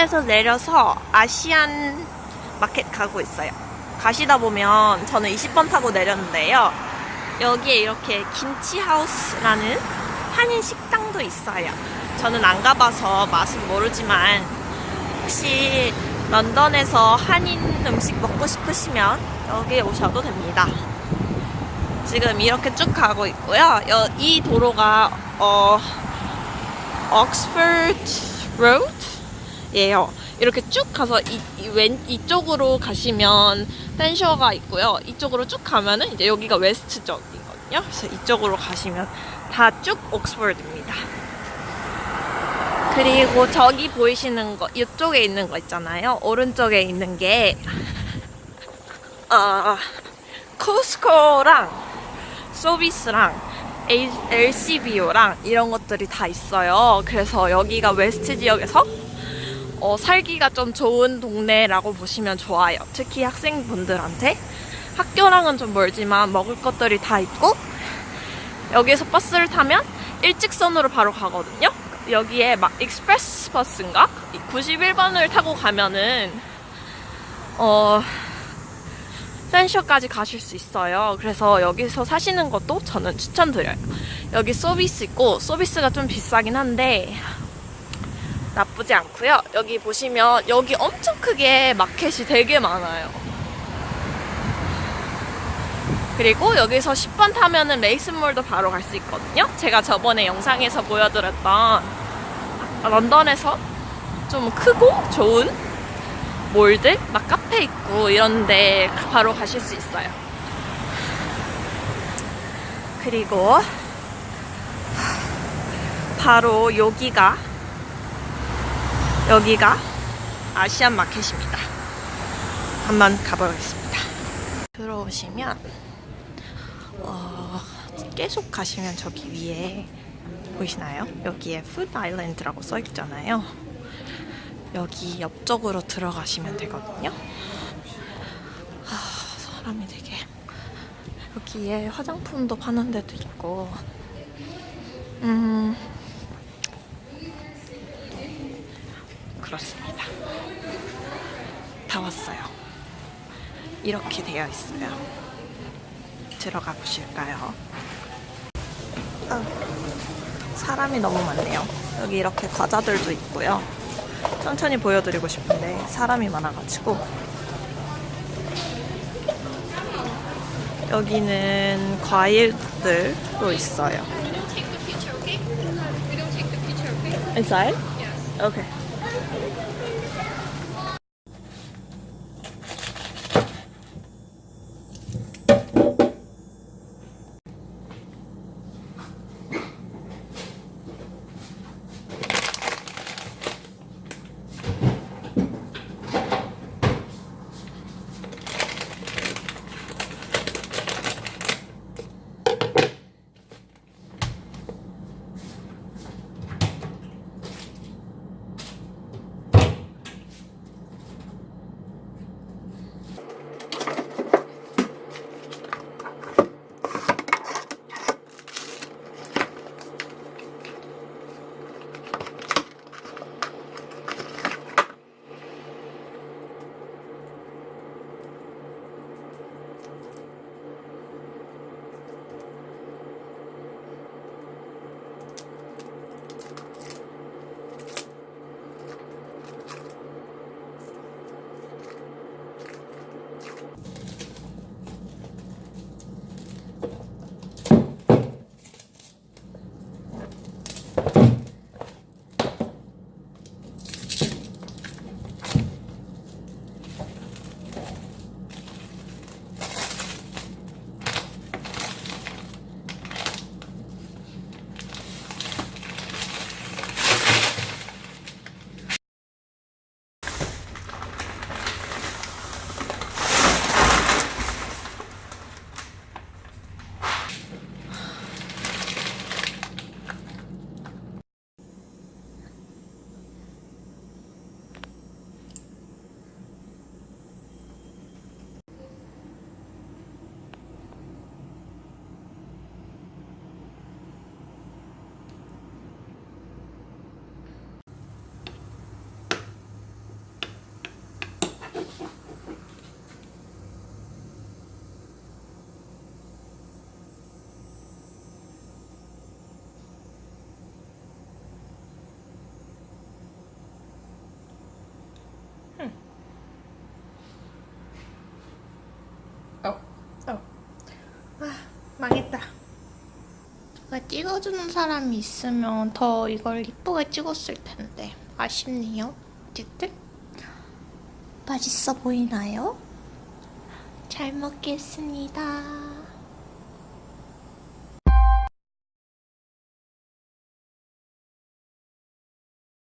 집에서 내려서 아시안 마켓 가고 있어요. 가시다 보면 저는 20번 타고 내렸는데요. 여기에 이렇게 김치 하우스라는 한인 식당도 있어요. 저는 안 가봐서 맛은 모르지만 혹시 런던에서 한인 음식 먹고 싶으시면 여기에 오셔도 됩니다. 지금 이렇게 쭉 가고 있고요. 여- 이 도로가 어 옥스퍼드 로드 예요. 이렇게 쭉 가서 이, 이 왼, 이쪽으로 가시면 펜셔가 있고요. 이쪽으로 쭉 가면은 이제 여기가 웨스트 쪽이거든요. 그래서 이쪽으로 가시면 다 쭉 옥스퍼드입니다. 그리고 저기 보이시는 거, 이쪽에 있는 거 있잖아요. 오른쪽에 있는 게, 아, 코스코랑 소비스랑 LCBO랑 이런 것들이 다 있어요. 그래서 여기가 웨스트 지역에서 어, 살기가 좀 좋은 동네라고 보시면 좋아요. 특히 학생분들한테 학교랑은 좀 멀지만 먹을 것들이 다 있고 여기에서 버스를 타면 일직선으로 바로 가거든요. 여기에 막 익스프레스 버스인가? 91번을 타고 가면은 어 펜셔까지 가실 수 있어요. 그래서 여기서 사시는 것도 저는 추천드려요. 여기 서비스 있고 서비스가 좀 비싸긴 한데 나쁘지 않고요. 여기 보시면 여기 엄청 크게 마켓이 되게 많아요. 그리고 여기서 10번 타면은 레이슨몰도 바로 갈 수 있거든요. 제가 저번에 영상에서 보여드렸던 런던에서 좀 크고 좋은 몰들, 막 카페 있고 이런데 바로 가실 수 있어요. 그리고 바로 여기가 여기가 아시안 마켓입니다. 한번 가보겠습니다. 들어오시면 어, 계속 가시면 저기 위에 보이시나요? 여기에 푸드 아일랜드라고 써 있잖아요. 여기 옆쪽으로 들어가시면 되거든요. 아, 사람이 되게 여기에 화장품도 파는 데도 있고 음 그렇습니다. 다 왔어요. 이렇게 되어 있어요. 들어가 보실까요? 아, 사람이 너무 많네요. 여기 이렇게 과자들도 있고요. 천천히 보여드리고 싶은데 사람이 많아가지고 여기는 과일들도 있어요. We don't take 망했다. 누가 찍어주는 사람이 있으면 더 이걸 이쁘게 찍었을 텐데 아쉽네요. 어쨌든 맛있어 보이나요? 잘 먹겠습니다.